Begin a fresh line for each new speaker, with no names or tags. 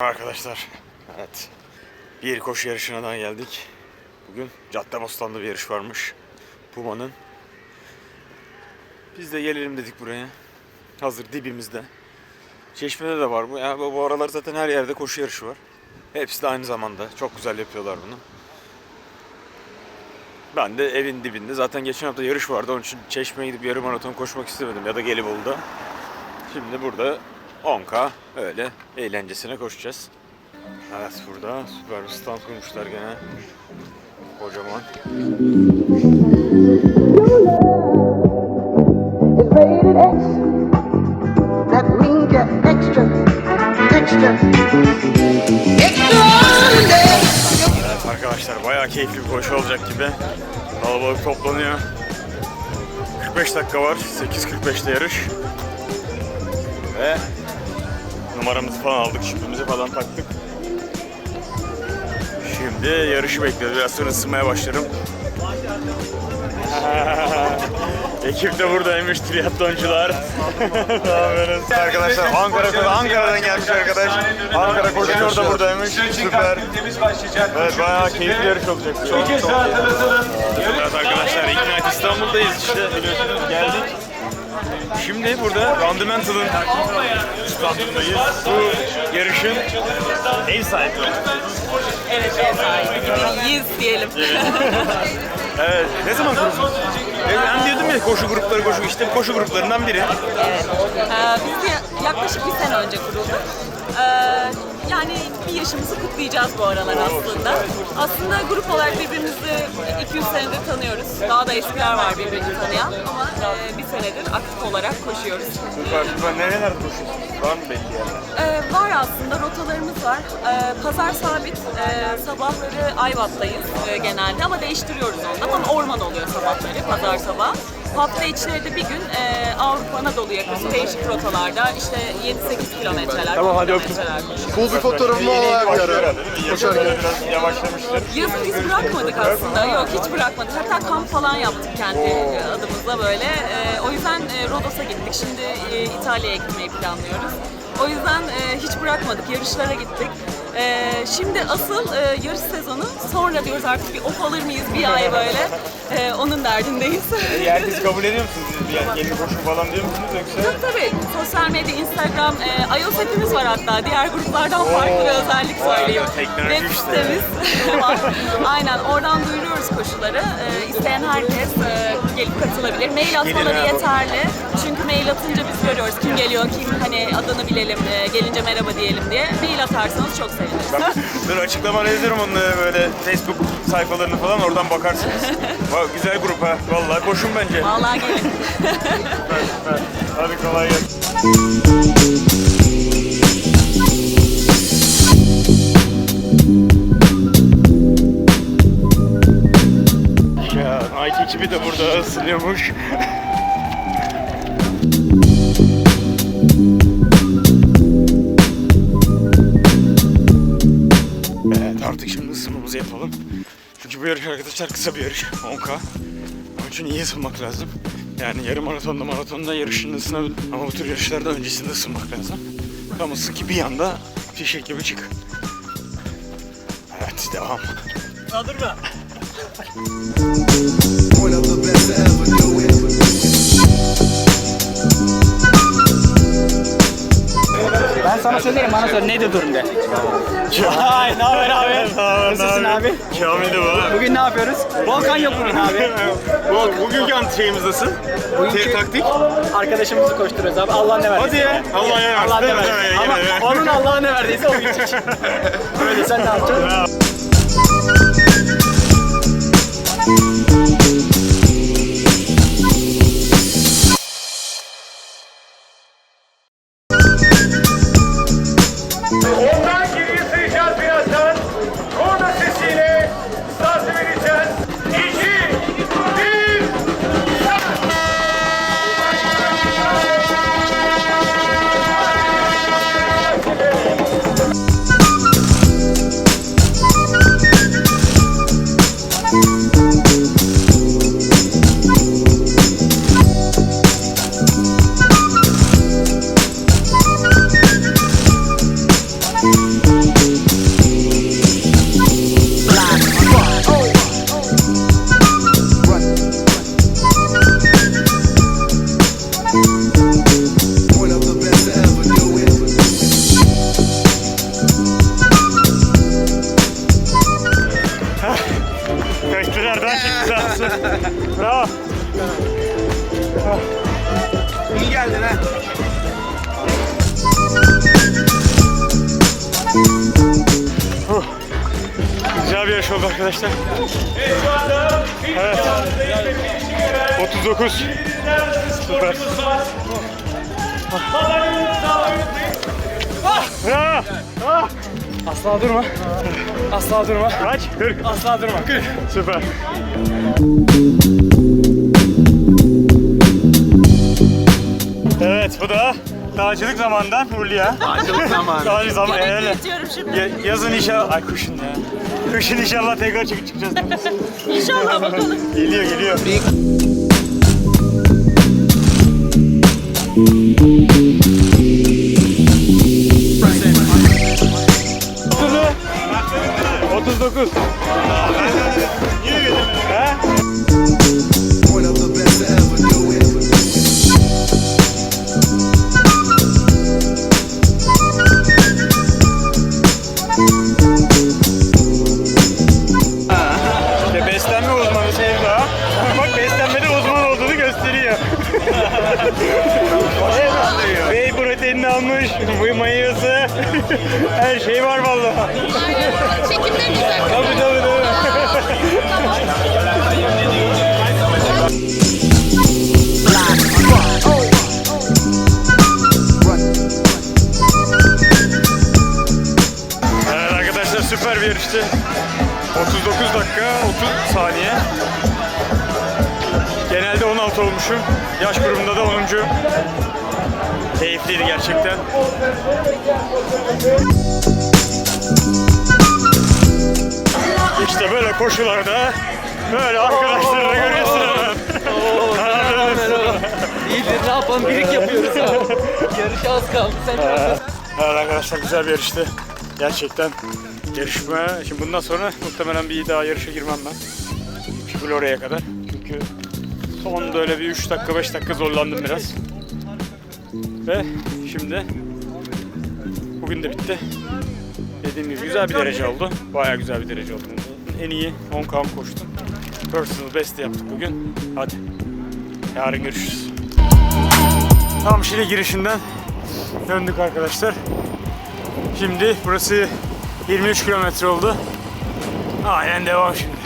Arkadaşlar, evet. Bir koşu yarışına daha geldik. Bugün Caddebostan'da bir yarış varmış. Puma'nın. Biz de gelelim dedik buraya. Hazır dibimizde. Çeşme'de de var bu. Ya bu aralar zaten her yerde koşu yarışı var. Hepsi de aynı zamanda. Çok güzel yapıyorlar bunu. Ben de evin dibinde. Zaten geçen hafta yarış vardı. Onun için Çeşme'ye gidip yarım maraton koşmak istemedim. Ya da Gelibolu'da. Şimdi burada 10K öyle eğlencesine koşacağız. Evet burada süper bir stand kurmuşlar gene. Kocaman. Evet arkadaşlar bayağı keyifli bir koşu olacak gibi. Kalabalık toplanıyor. 45 dakika var. 8.45'te yarış. Ve numaramızı falan aldık. Şüphemizi falan taktık. Şimdi yarışı bekliyoruz. Biraz sonra ısınmaya başlarım. Ekip de buradaymış triatloncular. Arkadaşlar Ankara, Ankara'dan gelmiş arkadaş. Ankara koşuyor da buradaymış. Süper.
Temiz başlayacak.
Evet bayağı keyifli yarış olacak. Çok,
daha hatırlatalım.
Evet arkadaşlar Ignite İstanbul'dayız işte biliyorsunuz geldik. Şimdi burada Fundamental'ın standındayız. Bu yarışın ev sahibi.
Evet, evet. Yiyiz diyelim.
Evet. Ne zaman kuruldunuz? Evet, ben diyordum ya koşu grupları koşu. İşte bu koşu gruplarından biri.
Ee, biz de yaklaşık bir sene önce kurulduk. Ee, yani bir yaşımızı kutlayacağız bu aralar aslında. Aslında grup olarak birbirimizi 200 senedir tanıyoruz. Daha da eskiler var birbirini tanıyan ama e, bir senedir aktif olarak koşuyoruz.
Süper süper. Nerelerde koşuyorsunuz? Var mı belli yerler?
Ee, var aslında rotalarımız var. Ee, pazar sabit, ee, sabahları Ayvat'tayız ee, genelde ama değiştiriyoruz ondan ama orman oluyor sabahları, pazar sabah. Hafta içleri de bir gün ee, Avrupa Anadolu yakası değişik rotalarda işte 7-8 kilometreler,
Tamam,
10
hadi öptüm.
Cool bir fotoğrafımı
mi? Koşarken biraz yavaşlamıştır.
Yazın biz bırakmadık aslında. Yok hiç bırakmadık. Hatta kamp falan yaptık kendi adımızda böyle. Ee, o yüzden e, Rodos'a gittik. Şimdi e, İtalya'ya gitmeyi planlıyoruz. O yüzden e, hiç bırakmadık. Yarışlara gittik. E, şimdi asıl e, yarış sezonu sonra diyoruz artık bir of alır mıyız bir ay böyle. E, onun derdindeyiz.
Herkes kabul ediyor musunuz? Yani yeni koşu falan diyor musunuz yoksa?
Tabii tabii. Sosyal medya, Instagram, e, iOS app'imiz var hatta. Diğer gruplardan farklı bir özellik söyleyeyim.
teknoloji
Web sitemiz var. Aynen. Oradan duyuruyoruz koşuları. E, isteyen herkes e, gelip katılabilir. Mail atmaları
Gelin
yeterli. Çünkü mail atınca biz görüyoruz kim geliyor, kim hani adını bilelim, e, gelince merhaba diyelim diye. Mail atarsanız çok seviniriz.
Dur açıklamana yazıyorum onu böyle Facebook sayfalarını falan oradan bakarsınız. Bak, güzel grup ha. Vallahi koşun bence.
Vallahi gelin.
Hadi kolay gelsin. Ya Nike ekibi de burada ısınıyormuş. Bu yarış arkadaşlar kısa bir yarış. 10K. Onun için iyi ısınmak lazım. Yani yarım maratonda maratonda yarışında ısınabilir. Ama bu tür yarışlarda öncesinde ısınmak lazım. Tam ısın ki bir anda fişek gibi çık. Evet devam.
Ben sana söylerim bana söyle neydi durum de. Ay ne haber abi? Nasılsın abi?
Kamil de bu.
Bugün ne yapıyoruz? Volkan yok bugün abi.
Bu, bugünkü antrenimiz nasıl?
Bugünkü
taktik.
arkadaşımızı koşturuyoruz abi. Allah ne verdiyse.
Hadi ya. Allah ne versin.
Allah ne verdiyse.
Mi?
Ama onun Allah ne verdiyse o gidecek. Öyle sen ne yapacaksın?
obra
Bravo.
İyi geldin ha.
Güzel bir yarış oldu arkadaşlar. Evet.
evet. değişmek için gören
39. Süper.
önünde.
Bravo.
Asla durma. Asla durma.
Kaç? 40.
Asla durma. 40.
Süper. Evet bu da dağcılık zamanından Hulya.
Dağcılık zamanı.
Dağcılık zamanı.
Yemek
öyle.
yiyeceğim şimdi.
Ya- yazın inşallah. Ay kışın ya. Kışın inşallah tekrar çıkıp çıkacağız.
İnşallah bakalım.
geliyor geliyor. 39. Niye? He? her şey var vallahi.
Çekimde güzel.
Tabii tabii tabii. Evet arkadaşlar süper bir yarıştı. 39 dakika 30 saniye. Genelde 16 olmuşum. Yaş grubunda da 10. Keyifliydi gerçekten. İşte böyle koşularda böyle arkadaşlarla görüyorsun.
İyidir ne yapalım birik yapıyoruz ha. Yarışa az kaldı. Sen ne yapıyorsun?
Evet arkadaşlar güzel bir yarıştı. Gerçekten yarışma. Şimdi bundan sonra muhtemelen bir daha yarışa girmem ben. Çünkü oraya kadar. Çünkü son böyle bir 3 dakika 5 dakika zorlandım biraz. Ve şimdi bugün de bitti. Dediğim gibi güzel bir derece oldu. Bayağı güzel bir derece oldu. En iyi 10 kam koştum. Personal best yaptık bugün. Hadi. Yarın görüşürüz. Tam Şile girişinden döndük arkadaşlar. Şimdi burası 23 kilometre oldu. Aynen devam şimdi.